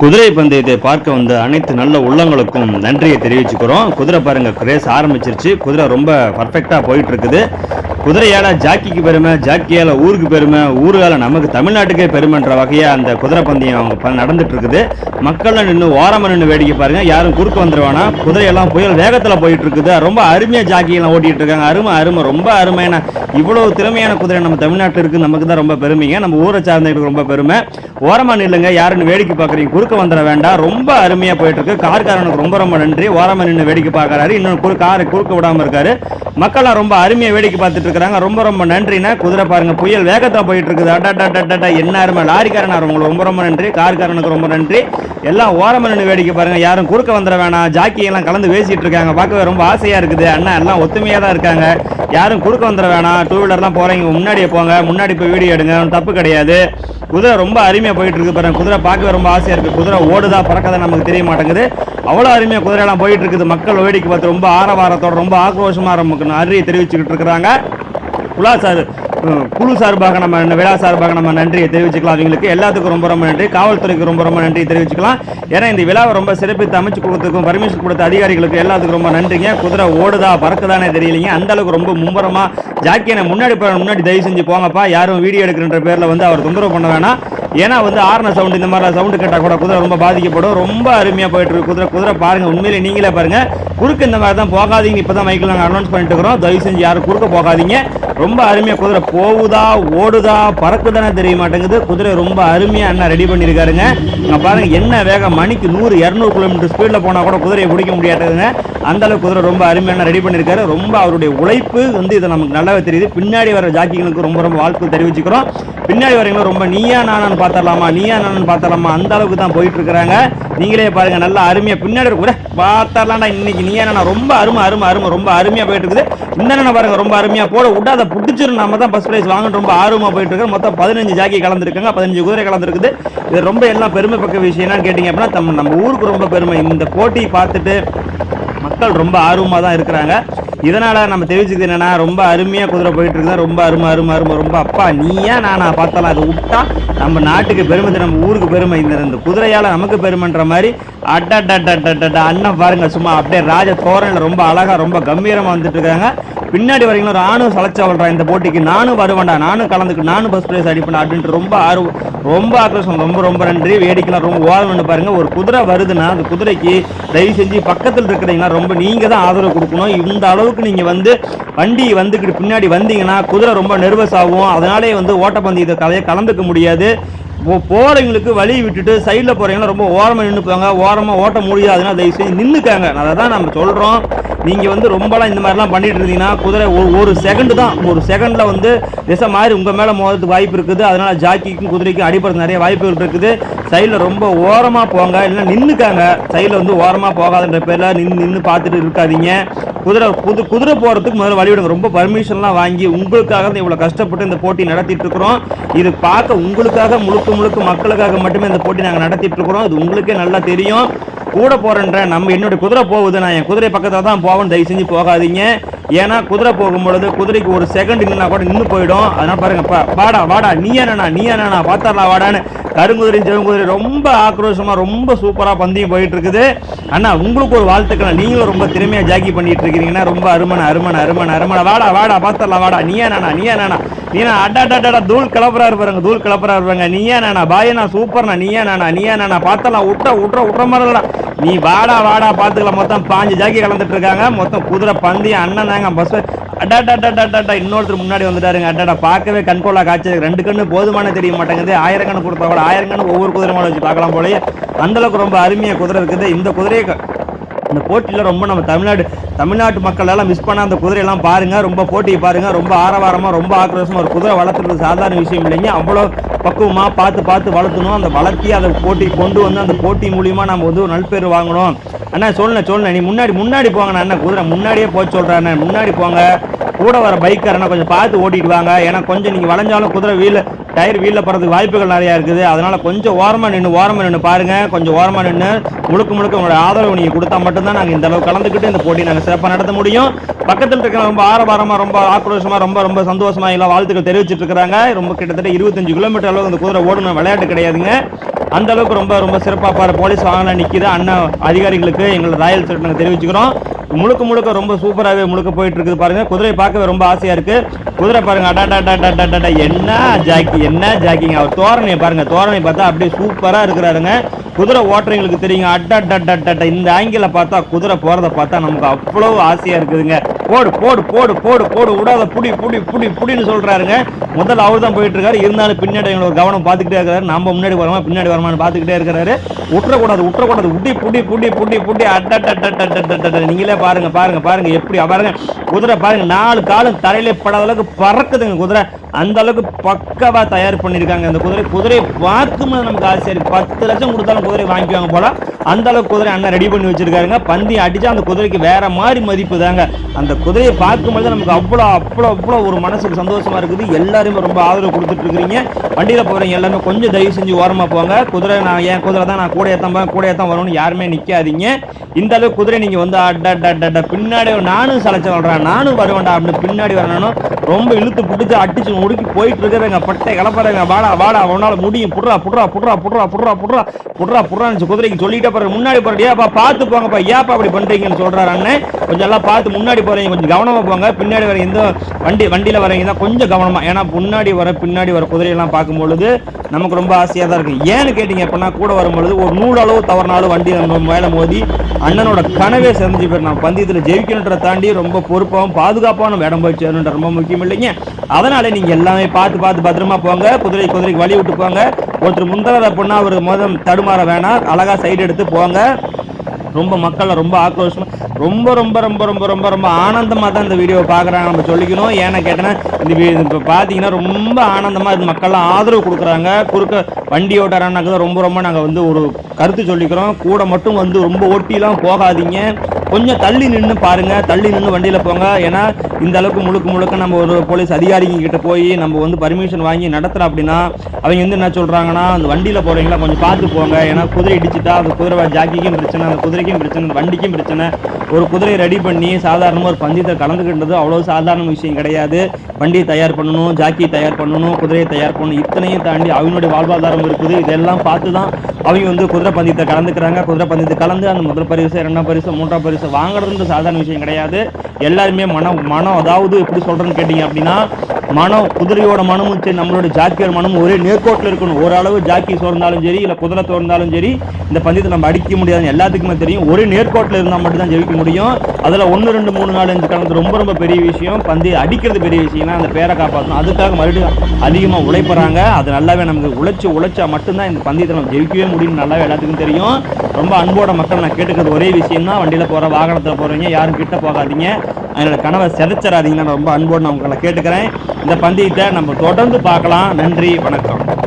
குதிரை பந்தயத்தை பார்க்க வந்த அனைத்து நல்ல உள்ளங்களுக்கும் நன்றியை தெரிவிச்சுக்கிறோம். குதிரை பாருங்க ரேஸ் ஆரம்பிச்சிருச்சு. குதிரை ரொம்ப பர்ஃபெக்டாக போயிட்டு இருக்குது. குதிரையால ஜாக்கிக்கு பெருமை ஜாக்கியால ஊருக்கு பெருமை ஊருகால நமக்கு தமிழ்நாட்டுக்கே பெருமைன்ற வகையா அந்த குதிரை பந்தயம் அவங்க ப- நடந்துட்டு இருக்குது மக்கள்லாம் நின்று ஓரமாக நின்று வேடிக்கை பாருங்க. யாரும் குறுக்க வந்துடுவானா குதிரையெல்லாம் புயல் வேகத்தில் போயிட்டு இருக்குது ரொம்ப அருமையாக ஜாக்கியெல்லாம் ஓட்டிட்டு இருக்காங்க அருமை அருமை ரொம்ப அருமையான இவ்வளவு திறமையான குதிரை நம்ம தமிழ்நாட்டில் இருக்குது நமக்கு தான் ரொம்ப பெருமைங்க. நம்ம ஊரை சார்ந்தவங்களுக்கு ரொம்ப பெருமை. ஓரமாக நில்லுங்க. யாருன்னு வேடிக்கை பார்க்குறீங்க குறுக்க வந்துட வேண்டாம். ரொம்ப அருமையாக போயிட்டு இருக்கு கார்காரனுக்கு ரொம்ப ரொம்ப நன்றி. ஓரமாக நின்று வேடிக்கை பார்க்கறாரு இன்னும் குறு காரை குறுக்க விடாமல் இருக்காரு. மக்கள்லாம் ரொம்ப அருமையாக வேடிக்கை பார்த்துட்டு இருக்கிறாங்க ரொம்ப ரொம்ப நன்றிண்ணா. குதிரை பாருங்க புயல் வேகத்தான் போயிட்டு இருக்குது அடா என்ன அருமை. லாரிக்காரனார் உங்களுக்கு ரொம்ப ரொம்ப நன்றி. கார்காரனுக்கு ரொம்ப நன்றி. எல்லாம் ஓரமா நின்று வேடிக்கை பாருங்க. யாரும் குறுக்க வந்துட வேணாம். ஜாக்கி எல்லாம் கலந்து பேசிட்டு இருக்காங்க. பார்க்கவே ரொம்ப ஆசையா இருக்குது. அண்ணா எல்லாம் ஒத்துமையாக தான் இருக்காங்க. யாரும் குறுக்க வந்துட வேணாம். டூ வீலர்லாம் போறீங்க. முன்னாடியே போங்க. முன்னாடி போய் வீடியோ எடுங்க. தப்பு கிடையாது. குதிரை ரொம்ப அருமையாக போயிட்டு இருக்கு பாருங்க. குதிரை பார்க்கவே ரொம்ப ஆசையாக இருக்குது குதிரை ஓடுதா பறக்கதா நமக்கு தெரிய மாட்டேங்குது. அவ்வளோ அருமையாக குதிரையெல்லாம் போயிட்டு இருக்குது மக்கள் வேடிக்கை பார்த்து ரொம்ப ஆரவாரத்தோட ரொம்ப ஆக்ரோஷமாக நமக்கு அறியை தெரிவிச்சுக்கிட்டு இருக்கிறாங்க. குலா சார் குழு சார்பாக நம்ம விழா சார்பாக நம்ம நன்றியை தெரிவிச்சுக்கலாம். அவங்களுக்கு எல்லாத்துக்கும் ரொம்ப ரொம்ப நன்றி. காவல்துறைக்கு ரொம்ப ரொம்ப நன்றி தெரிவிச்சுக்கலாம். ஏன்னா இந்த விழாவை ரொம்ப சிறப்பித்து அமைச்சு கொடுத்ததுக்கும் பர்மிஷன் கொடுத்த அதிகாரிகளுக்கு எல்லாத்துக்கும் ரொம்ப நன்றிங்க. குதிரை ஓடுதா பறக்குதானே தெரியலைங்க. அந்த அளவுக்கு ரொம்ப மும்முரமாக ஜாக்கியனை முன்னாடி முன்னாடி தயவு செஞ்சு போங்கப்பா. யாரும் வீடியோ எடுக்கிற பேரில் வந்து அவர் தொந்தரவு பண்ண வேணாம். ஏன்னா வந்து ஆர்ன சவுண்ட் இந்த மாதிரி சவுண்டு கேட்டால் கூட குதிரை ரொம்ப பாதிக்கப்படும். ரொம்ப அருமையாக போயிட்டு இருக்கு. குதிரை குதிரை பாருங்கள் உண்மையிலே நீங்களே பாருங்கள் குறுக்கு இந்த மாதிரி தான் போகாதீங்க. இப்போ தான் மைக்கில் நாங்கள் அனௌன்ஸ் பண்ணிட்டு இருக்கிறோம். தயவு செஞ்சு யாரும் குறுக்க போகாதீங்க. ரொம்ப அருமையாக குதிரை போகுதா ஓடுதா பறக்குதானே தெரிய மாட்டேங்குது. குதிரை ரொம்ப அருமையாக அண்ணா ரெடி பண்ணியிருக்காருங்க இங்க பாருங்கள் என்ன வேகம்? மணிக்கு நூறு இரநூறு கிலோமீட்டர் ஸ்பீடில் போனால் கூட குதிரையை பிடிக்க முடியாதுங்க. அந்த அளவுக்கு குதிரை ரொம்ப அருமையான ரெடி பண்ணியிருக்காரு ரொம்ப அவருடைய உழைப்பு வந்து இதை நமக்கு நல்லாவே தெரியுது. பின்னாடி வர ஜாக்கிகளுக்கு ரொம்ப ரொம்ப வாழ்த்து தெரிவிச்சுக்கிறோம். பின்னாடி வரவங்களும் ரொம்ப நீயா நானான்னு பார்த்தரலாமா நீயா நானான்னு பார்த்துடலாமா? அந்த அளவுக்கு தான் போயிட்டு இருக்கிறாங்க நீங்களே பாருங்க நல்லா அருமையா பின்னாடி கூட பார்த்தரலாம்டா இன்னைக்கு. நீயா நானா ரொம்ப அருமை அருமை அருமை ரொம்ப அருமையா போயிட்டு இருக்குது இந்த அண்ணனை பாருங்க ரொம்ப அருமையா போட விடாத பிடிச்சிரு நம்ம தான் ஃபர்ஸ்ட் பிரைஸ் வாங்கணும் ரொம்ப ஆர்வமா போயிட்டு இருக்கு மொத்தம் பதினஞ்சு ஜாக்கி கலந்துருக்காங்க. பதினஞ்சு குதிரை கலந்துருக்குது. இது ரொம்ப எல்லாம் பெருமைப்பக்க விஷயம் என்னன்னு கேட்டீங்க அப்படின்னா நம்ம ஊருக்கு ரொம்ப பெருமை. இந்த போட்டி பார்த்துட்டு மக்கள் ரொம்ப ஆர்வமாக தான் இருக்கிறாங்க. இதனால நம்ம தெரிவிச்சுக்கிறது என்னன்னா ரொம்ப அருமையாக குதிரை போயிட்டு இருக்குதா ரொம்ப அருமை அருமை அருமை ரொம்ப அப்பா நீயா நானா பார்த்தாலும் அது விட்டா நம்ம நாட்டுக்கு பெருமை நம்ம ஊருக்கு பெருமை இந்த இந்த குதிரையால நமக்கு பெருமைன்ற மாதிரி அட்டா அண்ணன் பாருங்க சும்மா அப்படியே ராஜ தோரணில் ரொம்ப அழகா ரொம்ப கம்பீரமா வந்துட்டு இருக்காங்க பின்னாடி வரைக்கும் நானும் செலக்ட் ஆகலாம் இந்த போட்டிக்கு. நானும் வருவேன்டா. நானும் கலந்துக்கு நானும் ஃபஸ்ட் ப்ரைஸ் அடிப்பேன் அப்படின்ட்டு ரொம்ப ஆர்வம் ரொம்ப ஆக்ரோஷம். ரொம்ப ரொம்ப நன்றி. வேடிக்கைலாம் ரொம்ப ஓரம்னு பாருங்கள் ஒரு குதிரை வருதுன்னா அந்த குதிரைக்கு தயவு செஞ்சு பக்கத்தில் இருக்கிறீங்கன்னா ரொம்ப நீங்கள் தான் ஆதரவு கொடுக்கணும். இந்த அளவுக்கு நீங்கள் வந்து வண்டி வந்துக்கிட்டு பின்னாடி வந்தீங்கன்னா குதிரை ரொம்ப நெர்வஸ் ஆகும். அதனாலே வந்து ஓட்டப்பந்தயத்தை கலையை கலந்துக்க முடியாது. போகிறவங்களுக்கு வழி விட்டுட்டு சைடில் போகிறீங்கன்னா ரொம்ப ஓரமாக நின்று ஓரமாக ஓட்ட முடியாதுன்னா தயவு செய்து நின்றுக்காங்க அதை தான் நம்ம சொல்கிறோம் நீங்கள் வந்து ரொம்பலாம் இந்த மாதிரிலாம் பண்ணிட்டு இருந்தீங்கன்னா குதிரை ஒரு ஒரு செகண்டு தான். ஒரு செகண்டில் வந்து திசை மாதிரி உங்கள் மேலே மோதத்துக்கு வாய்ப்பு இருக்குது. அதனால் ஜாக்கிக்கும் குதிரைக்கும் அடிபடுறது நிறைய வாய்ப்புகள் இருக்குது. சைடில் ரொம்ப ஓரமாக போங்க. இல்லைன்னா நின்றுக்காங்க சைடில் வந்து ஓரமாக போகாதுன்ற பேரில் நின்று நின்று பார்த்துட்டு இருக்காதீங்க. குதிரை புது குதிரை போகிறதுக்கு முதல்ல வழி விடுங்க. ரொம்ப பர்மிஷன்லாம் வாங்கி உங்களுக்காக தான் இவ்வளோ கஷ்டப்பட்டு இந்த போட்டி நடத்திட்டு இருக்கிறோம். இது பார்க்க உங்களுக்காக முழுக்க முழுக்க மக்களுக்காக மட்டுமே இந்த போட்டி நாங்கள் நடத்திட்டு இருக்கிறோம். இது உங்களுக்கே நல்லா தெரியும். கூட போகிறேன்ற நம்ம என்னுடைய குதிரை போகுது நான் என் குதிரை பக்கத்தில் தான் போவேன். தயவு செஞ்சு போகாதீங்க. ஏன்னா குதிரை போகும்பொழுது குதிரைக்கு ஒரு செகண்ட் நின்னா கூட நின்று போயிடும். அதனால் பாருங்க பா- வாடா வாடா நீ என்னண்ணா நீ என்னண்ணா பார்த்தரலாம் வாடான்னு. கருங்குதிரை செவங்குதிரை ரொம்ப ஆக்ரோஷமாக ரொம்ப சூப்பராக பந்தயம் போயிட்டு இருக்குது அண்ணா உங்களுக்கு ஒரு வாழ்த்துக்கள் நீங்களும் ரொம்ப திறமையாக ஜாக்கி பண்ணிட்டு இருக்கிறீங்கன்னா ரொம்ப அருமனை அருமனை அருமனை அருமனை வாடா வாடா பார்த்தரலாம் வாடா. நீ என்னண்ணா நீ என்னண்ணா. நீனா அடா அடா தூள் கிளப்புறாரு பாருங்க தூள் கிளப்புறாரு பாருங்க. நீயா நானா பாயனா சூப்பர்ண்ணா. நீயா நானா நீயா நானா பார்த்தலாம் விட்ட விட்ற விட்ற மாதிரிலாம் நீ வாடா வாடா பார்த்துக்கலாம். மொத்தம் பாஞ்சு ஜாக்கி கலந்துட்டு இருக்காங்க மொத்தம் குதிரை பந்தயம் அண்ணன் தாங்க பஸ் டா இன்னொருத்தர் முன்னாடி வந்துட்டாருங்க அடாடா பார்க்கவே கண்கோலாக காய்ச்சல் ரெண்டு கண்ணு போதுமான தெரிய மாட்டேங்குது ஆயிரம் கண்ணு கொடுத்தா கூட ஆயிரம் கண்ணு ஒவ்வொரு குதிரை மேலே வச்சு பார்க்கலாம் போலயே அந்த அளவுக்கு ரொம்ப அருமையாக குதிரை இருக்குது இந்த குதிரையை அந்த போட்டியில் ரொம்ப நம்ம தமிழ்நாடு தமிழ்நாட்டு மக்கள் எல்லாம் மிஸ் பண்ண அந்த குதிரையெல்லாம் பாருங்கள் ரொம்ப போட்டியை பாருங்கள் ரொம்ப ஆரவாரமாக ரொம்ப ஆக்ரோஷமாக ஒரு குதிரை வளர்த்துறது சாதாரண விஷயம் இல்லைங்க. அவ்வளோ பக்குவமாக பார்த்து பார்த்து வளர்த்தணும். அந்த வளர்த்தி அதை போட்டி கொண்டு வந்து அந்த போட்டி மூலியமாக நம்ம வந்து ஒரு நல்பேர் வாங்கணும். அண்ணா சொல்லுண்ணே சொல்லுண்ணே. நீ முன்னாடி முன்னாடி போங்கண்ணா அண்ணா. குதிரை முன்னாடியே போக சொல்கிறேன் முன்னாடி போங்க. கூட வர பைக்கரனை கொஞ்சம் பார்த்து ஓட்டிட்டு வாங்க. ஏன்னா கொஞ்சம் நீங்கள் வளைஞ்சாலும் குதிரை வீல் டயர் வீலில் போகிறதுக்கு வாய்ப்புகள் நிறையா இருக்குது. அதனால் கொஞ்சம் ஓரமாக நின்று ஓரமாக நின்று பாருங்க. கொஞ்சம் ஓரமாக நின்று முழுக்க முழுக்க உங்களோட ஆதரவு நீங்கள் கொடுத்தா மட்டும்தான் நாங்கள் இந்த அளவு கலந்துக்கிட்டு இந்த போட்டி நாங்கள் சிறப்பாக நடத்த முடியும். பக்கத்தில் இருக்கிற ரொம்ப ஆரவாரமாக ரொம்ப ஆக்ரோஷமாக ரொம்ப ரொம்ப சந்தோஷமாக எல்லாம் வாழ்த்துக்கள் தெரிவிச்சிட்டு இருக்கிறாங்க. ரொம்ப கிட்டத்தட்ட இருபத்தஞ்சு கிலோமீட்டர் அளவு அந்த குதிரை ஓடணும் விளையாட்டு கிடையாதுங்க. அந்த அளவுக்கு ரொம்ப ரொம்ப சிறப்பாக போலீஸ் வாகனம் நிற்கிது அண்ணன் அதிகாரிகளுக்கு எங்களை ராயல் சர்ட் நாங்கள் தெரிவிச்சுக்கிறோம். முழுக்க முழுக்க ரொம்ப சூப்பராகவே முழுக்க போயிட்டு இருக்குது பாருங்க. குதிரையை பார்க்கவே ரொம்ப ஆசையா இருக்கு. குதிரை பாருங்க அடாடாடாடாடாடா என்ன ஜாக்கி என்ன ஜாக்கிங்க? அவர் தோரணையை பாருங்க தோரணை பார்த்தா அப்படியே சூப்பராக இருக்கிறாருங்க. குதிரை ஓட்டுறவங்களுக்கு தெரியுங்க அட்டா இந்த ஆங்கில பார்த்தா குதிரை போகிறத பார்த்தா நமக்கு அவ்வளோ ஆசையா இருக்குதுங்க. போடு போடு போடு போடு போடு விடாத புடி புடி புடி புடின்னு சொல்கிறாருங்க முதல்ல அவர் தான் போயிட்டு இருக்காரு இருந்தாலும் பின்னாடி எங்களை கவனம் பார்த்துக்கிட்டே இருக்காரு நம்ம முன்னாடி வரமா பின்னாடி வரமான்னு பார்த்துக்கிட்டே இருக்கிறாரு. விட்டுறக்கூடாது விட்டுறக்கூடாது புடி புடி புடி புடி புடி அட்ட நீங்களே பாருங்க பாருங்க பாருங்க. எப்படி பாருங்க. குதிரை பாருங்க நாலு காலம் தலையிலே படாத அளவுக்கு பறக்குதுங்க குதிரை. அந்த அளவுக்கு பக்கவாக தயார் பண்ணியிருக்காங்க அந்த குதிரை. குதிரையை பார்க்கும்போது நமக்கு ஆசை பத்து லட்சம் கொடுத்தாலும் குதிரை வாங்கிக்குவாங்க போல. அந்த அளவுக்கு குதிரை அண்ணன் ரெடி பண்ணி வச்சிருக்காருங்க. பந்தி அடிச்சா அந்த குதிரைக்கு வேற மாதிரி மதிப்பு தாங்க. அந்த குதிரையை பார்க்கும்போது நமக்கு அவ்வளோ அவ்வளோ அவ்வளோ ஒரு மனசுக்கு சந்தோஷமா இருக்குது. எல்லாருமே ரொம்ப ஆதரவு கொடுத்துட்டு இருக்கிறீங்க. வண்டியில் போகிறீங்க எல்லாமே கொஞ்சம் தயவு செஞ்சு ஓரமாக போங்க. குதிரை நான் என் குதிரை தான் நான் கூட ஏற்றான் போவேன் கூட ஏற்றான் வரணும்னு யாருமே நிற்காதீங்க இந்த அளவுக்கு குதிரை நீங்கள் வந்து அட அட, பின்னாடி நானும் சளைச்ச வர்றேன் நானும் வருவேன்டா அப்படின்னு பின்னாடி வரணும் ரொம்ப இழுத்து பிடிச்சி அடிச்சு முடுக்கி போயிட்டு இருக்கிறவங்க பட்டை கிளப்புறவங்க வாடா வாடா அவனால் முடியும். புட்றா புட்றா புட்றா புட்றா புட்றா புட்றா புட்றா புட்றான்னு குதிரைக்கு சொல்லிட்டே போற முன்னாடி போகிறேன் ஏப்பா பார்த்து போங்கப்பா. ஏப்பா அப்படி பண்ணுறீங்கன்னு சொல்கிறாரு அண்ணன் கொஞ்சம் எல்லாம் பார்த்து முன்னாடி நீங்கள் கொஞ்சம் கவனமாக போங்க. பின்னாடி வர எந்த வண்டி வண்டியில் வரீங்க தான் கொஞ்சம் கவனமாக ஏன்னா முன்னாடி வர பின்னாடி வர குதிரையெல்லாம் பார்க்கும்பொழுது நமக்கு ரொம்ப ஆசையாக தான் இருக்குது ஏன்னு கேட்டிங்க அப்படின்னா கூட வரும்பொழுது ஒரு நூறு அளவு தவறினாலும் வண்டி நம்ம மேலே மோதி அண்ணனோட கனவே செஞ்சு போயிரு நான் பந்தயத்தில் ஜெயிக்கணுன்ற தாண்டி ரொம்ப பொறுப்பாகவும் பாதுகாப்பான இடம் போய் சேரணுன்ற ரொம்ப முக்கியம் இல்லைங்க. அதனால் நீங்கள் எல்லாமே பார்த்து பார்த்து பத்திரமா போங்க. குதிரை குதிரைக்கு வழி விட்டு போங்க. ஒருத்தர் முந்தரத அப்படின்னா அவர் மோதம் தடுமாற வேணாம். அழகாக சைடு எடுத்து போங்க. ரொம்ப மக்களை ரொம்ப ஆக்ரோஷமாக ரொம்ப ரொம்ப ரொம்ப ரொம்ப ரொம்ப ரொம்ப ஆனந்தமாக தான் இந்த வீடியோவை பார்க்குறாங்க. நம்ம சொல்லிக்கணும். ஏன்னா கேட்டேன்னா இந்த இப்போ பார்த்தீங்கன்னா ரொம்ப ஆனந்தமாக இது மக்கள்லாம் ஆதரவு கொடுக்குறாங்க. குறுக்க வண்டி ஓட்டுறாங்க தான் ரொம்ப ரொம்ப நாங்கள் வந்து ஒரு கருத்து சொல்லிக்கிறோம். கூட மட்டும் வந்து ரொம்ப ஒட்டிலாம் போகாதீங்க. கொஞ்சம் தள்ளி நின்று பாருங்க. தள்ளி நின்று வண்டியில் போங்க. ஏன்னா இந்த அளவுக்கு முழுக்க முழுக்க நம்ம ஒரு போலீஸ் அதிகாரிங்க கிட்ட போய் நம்ம வந்து பர்மிஷன் வாங்கி நடத்துகிறோம் அப்படின்னா அவங்க வந்து என்ன சொல்கிறாங்கன்னா அந்த வண்டியில் போகிறீங்களா கொஞ்சம் பார்த்து போங்க. ஏன்னா குதிரை இடிச்சிட்டா அந்த குதிரை ஜாக்கிக்கும் பிரச்சனை அந்த குதிரைக்கும் பிரச்சனை அந்த வண்டிக்கும் பிரச்சனை. ஒரு குதிரையை ரெடி பண்ணி சாதாரணமாக ஒரு பந்தயத்தை கலந்துக்கின்றது அவ்வளோ சாதாரண விஷயம் கிடையாது. வண்டியை தயார் பண்ணணும் ஜாக்கி தயார் பண்ணணும் குதிரையை தயார் பண்ணணும். இத்தனையும் தாண்டி அவங்களுடைய வாழ்வாதாரம் இருக்குது. இதெல்லாம் பார்த்து தான் அவங்க வந்து குதிரை பந்தயத்தை கலந்துக்கிறாங்க. குதிரை பந்தயத்தை கலந்து அந்த முதல் பரிசு இரண்டாம் பரிசு மூன்றாம் பரிசு வாங்குறதுன்ற சாதாரண விஷயம் கிடையாது. எல்லாருமே மனம் மனம் அதாவது எப்படி சொல்கிறேன்னு கேட்டீங்க அப்படின்னா மனம் குதிரையோட மனமும் சரி நம்மளோட ஜாக்கியோட மனமும் ஒரே நேர்கோட்டில் இருக்கணும். ஓரளவு ஜாக்கி சோர்ந்தாலும் சரி இல்லை குதிரை தோர்ந்தாலும் சரி இந்த பந்தயத்தை நம்ம அடிக்க முடியாதுன்னு எல்லாத்துக்குமே தெரியும். ஒரே நேர்கோட்டில் இருந்தால் மட்டும்தான் ஜெயிக்க முடியும். அதில் ஒன்று ரெண்டு மூணு நாலு அஞ்சு கலந்து ரொம்ப ரொம்ப பெரிய விஷயம் பந்தயம் அடிக்கிறது பெரிய விஷயம்னா அந்த பேரை காப்பாற்றணும் அதுக்காக மறுபடியும் அதிகமாக உழைப்புறாங்க. அது நல்லாவே நமக்கு உழைச்சி உழைச்சா மட்டும்தான் இந்த பந்தயத்தை நம்ம ஜெயிக்கவே முடியும்னு நல்லாவே எல்லாத்துக்கும் தெரியும். ரொம்ப அன்போட மக்கள் நான் கேட்டுக்கிறது ஒரே விஷயம் தான் வண்டியில் போகிற வாகனத்தில் போகிறீங்க யாரும் கிட்ட போகாதீங்க. என்னோட கனவை செதைச்சிடாதீங்கன்னு ரொம்ப அன்போடு நான் உங்களை கேட்டுக்கிறேன். இந்த பந்தயத்தை நம்ம தொடர்ந்து பார்க்கலாம். நன்றி வணக்கம்.